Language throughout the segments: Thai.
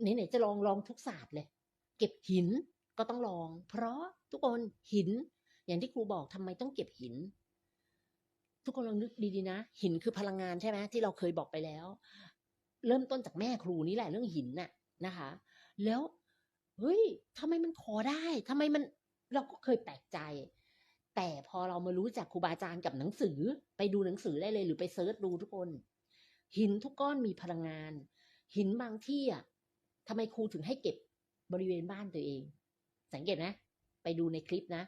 ไหนๆจะลองลองทุกศาสตร์เลย เก็บหินก็ต้องลอง เพราะทุกคนหิน อย่างที่ครูบอกทำไมต้องเก็บหิน ทุกคนลองนึกดีๆนะ หินคือพลังงานใช่ไหมที่เราเคยบอกไปแล้ว เริ่มต้นจากแม่ครูนี่แหละเรื่องหินน่ะนะคะ แล้วเฮ้ยทำไมมันขอได้ทำไมมันเราก็เคยแปลกใจ แต่พอเรามารู้จากครูบาอาจารย์กับหนังสือ ไปดูหนังสือได้เลยหรือไปเซิร์ชดูทุกคน หินทุกก้อนมีพลังงาน หินบางที่อะ ทำไมครูถึงให้เก็บบริเวณบ้านตัวเอง สังเกตนะ ไปดูในคลิปนะ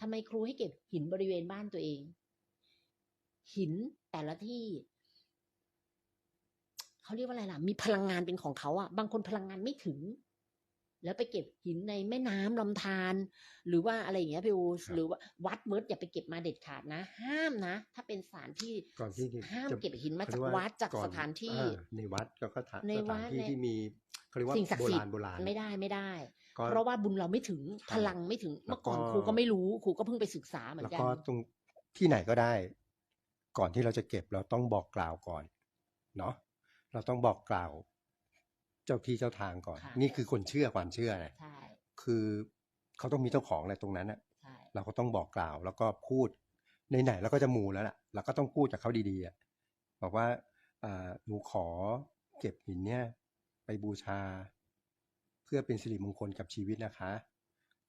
ทำไมครูให้เก็บหินบริเวณบ้านตัวเอง หินแต่ละที่เขาเรียกว่าอะไรล่ะ มีพลังงานเป็นของเขาอะ บางคนพลังงานไม่ถึง แล้วไปเก็บหินในแม่น้ำลำธารหรือว่าอะไรอย่างเงี้ยพี่อูครับหรือว่าวัดเวิร์ดอย่าไปเก็บมาเด็ดขาดนะ ห้ามนะ ถ้าเป็นสถานที่ก่อนที่จะห้ามจะเก็บหินมาเขจากเรียวัดจากก่อสถานที่อ่ในวัดแล้วก็สถานในสวัถานดที่ในที่มีเขาเรียกว่าสิ่งศักโบดิ์สิทราณธิ์โบราณไม่ได้ไม่ได้ก็เพราะว่าบุญเราไม่ถึงใช่พลังไม่ถึงแล้วเมื่อก่อนก็ครูก็ไม่รู้ครูก็เพิ่งไปศึกษาเหมือแล้วนกันก็ตรงที่ไหนก็ได้ ก่อนที่เราจะเก็บเราต้องบอกกล่าวก่อนเนาะเราต้องบอกกล่าว เจ้าที่เจ้าทางก่อนค่ะนี่คือคนเชื่อความเชื่อนะใช่คือเขาต้องมีเจ้าของอะไรตรงนั้นอะใช่เราก็ต้องบอกกล่าวแล้วก็พูดในไหนๆเราก็จะมูแล้วล่ะเราก็ต้องพูดกับเขาดีๆอะบอกว่าอ่าหนูขอเก็บหินเนี่ย ไปบูชา เพื่อเป็นสิริมงคลกับชีวิตนะคะ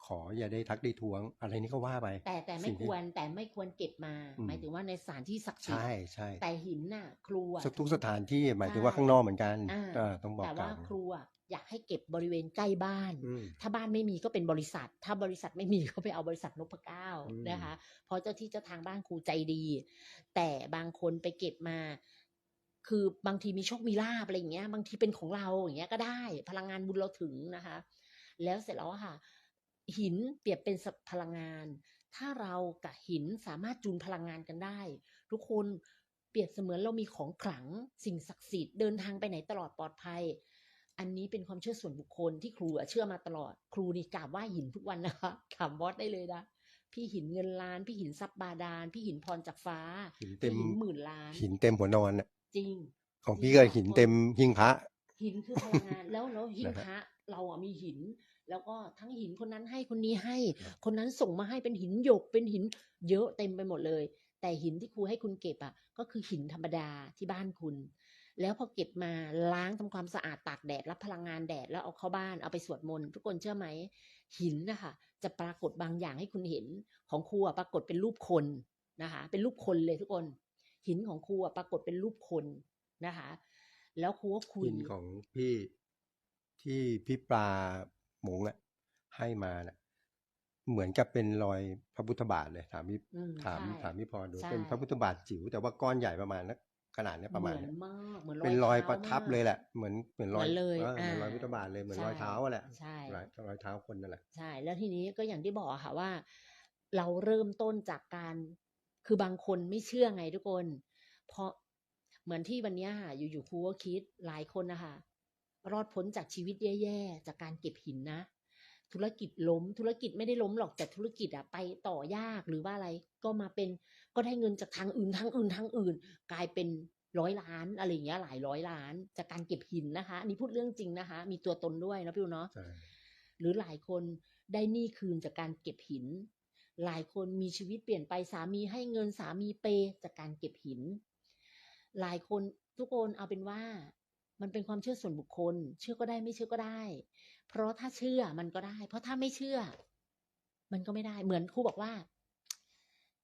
ขออย่าได้ทักได้ทวง อะไรนี้ก็ว่าไป แต่แต่ไม่สิ่งคที่วรแต่ไม่ควรเก็บมาอืมหมายถึงว่าในสถานที่ศักดิ์สิทธิ์ใช่ใช่แต่หินน่ะ ครูอะทุกสถานที่หมายถึงใช่ว่าข้างนอกเหมือนกันอ่าเออต้องบอกแต่กว่าล่าวครูอะอยากให้เก็บบริเวณใกล้บ้านอืมถ้าบ้านไม่มีก็เป็นบริษัท ถ้าบริษัทไม่มีก็ไปเอาบริษัทนพเก้าอืมนะคะเพราะเจ้าที่เจ้าทางบ้านครูใจดี แต่บางคนไปเก็บมา คือบางทีมีโชคมีลาบอะไรอย่างเงี้ย บางทีเป็นของเราอย่างเงี้ยก็ได้ พลังงานบุญเราถึงนะคะ แล้วเสร็จแล้วอะค่ะ หินเปรียบเป็นสัพพลังงาน ถ้าเรากับหินสามารถจูนพลังงานกันได้ ทุกคนเปรียบเสมือนเรามีของขลัง สิ่งศักดิ์สิทธิ์เดินทางไปไหนตลอดปลอดภัย อันนี้เป็นความเชื่อส่วนบุคคลที่ครูอะเชื่อมาตลอด ครูนี่กราบไหว้หินทุกวันนะคะถามบอสได้เลยนะพี่หินเงินล้าน พี่หินทรัพย์บาดาล พี่หินพรจากฟ้า หินเต็มพี่หินหมื่นล้าน หินเต็มหัวนอนน่ะจริง ของพี่ก็หินเต็มหิ้งพระหินคือพลังงานแล้วแล้วหินนะพฮะระเราอะมีหิน แล้วก็ทั้งหินคนนั้นให้คนนี้ให้ครับคนนั้นส่งมาให้เป็นหินหยกเป็นหินเยอะเต็มไปหมดเลย แต่หินที่ครูให้คุณเก็บอะก็คือหินธรรมดาที่บ้านคุณ แล้วพอเก็บมาล้างทำความสะอาดตากแดดรับพลังงานแดดแล้วเอาเข้าบ้านเอาไปสวดมนต์ทุกคนเชื่อไหมหินนะคะจะปรากฏบางอย่างให้คุณเห็นของครูอะปรากฏเป็นรูปคนนะคะ เป็นรูปคนเลยทุกคน หินของครูอะปรากฏเป็นรูปคนนะคะ แล้วครูก็คุยหินของพี่ที่พี่ปลาห มงอะให้มาน่ะเหมือนกับเป็นรอยพระพุทธบาทเลยถามพี่อืมถามใช่ถามพี่พรดูใช่เป็นพระพุทธบาทจิ๋วแต่ว่าก้อนใหญ่ประมาณนักขนาดเนี้ยประมาณเหมืเนี้อนยมากเหมือนเป็นรอยท้าประทับมากเลยแหละเหมือนเหมือนรอยเหมือนเลยออเหมือนรอยอ่าพุทธบาทเลยเหมือนใช่รอยเท้าอะแหละใช่รอยรอยเท้าคนนั่นแหละใช่แล้วทีนี้ก็อย่างที่บอกอะค่ะว่า เราเริ่มต้นจากการคือบางคนไม่เชื่อไงทุกคน เพราะเหมือนที่วันเนี้ยค่ะอยู่ๆครูก็คิดหลายคนนะคะ รอดพ้นจากชีวิตแย่ๆ จากการเก็บหินนะ ธุรกิจล้ม ธุรกิจไม่ได้ล้มหรอกแต่ธุรกิจอะไปต่อยากหรือว่าอะไรก็มาเป็นก็ได้เงินจากทางอื่นทางอื่นทางอื่น กลายเป็นร้อยล้านอะไรอย่างเงี้ยหลายร้อยล้าน จากการเก็บหินนะคะอันนี้พูดเรื่องจริงนะคะ มีตัวตนด้วยนะพี่อูเนาะใช่หรือหลายคนได้หนี้คืนจากการเก็บหิน หลายคนมีชีวิตเปลี่ยนไปสามีให้เงินสามีเปย์จากการเก็บหิน หลายคนทุกคนเอาเป็นว่า มันเป็นความเชื่อส่วนบุคคล เชื่อก็ได้ไม่เชื่อก็ได้ เพราะถ้าเชื่อมันก็ได้ เพราะถ้าไม่เชื่อ มันก็ไม่ได้ เหมือนครูบอกว่า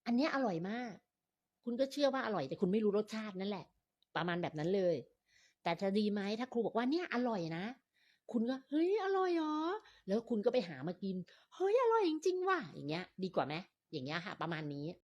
อันเนี้ยอร่อยมาก คุณก็เชื่อว่าอร่อย แต่คุณไม่รู้รสชาตินั่นแหละ ประมาณแบบนั้นเลย แต่จะดีไหมถ้าครูบอกว่าเนี่ยอร่อยนะ คุณก็เฮ้ยอร่อยเหรอ แล้วคุณก็ไปหามากิน เฮ้ยอร่อยจริงๆว่ะ อย่างเงี้ย ดีกว่าไหมอย่างเงี้ยค่ะ ประมาณนี้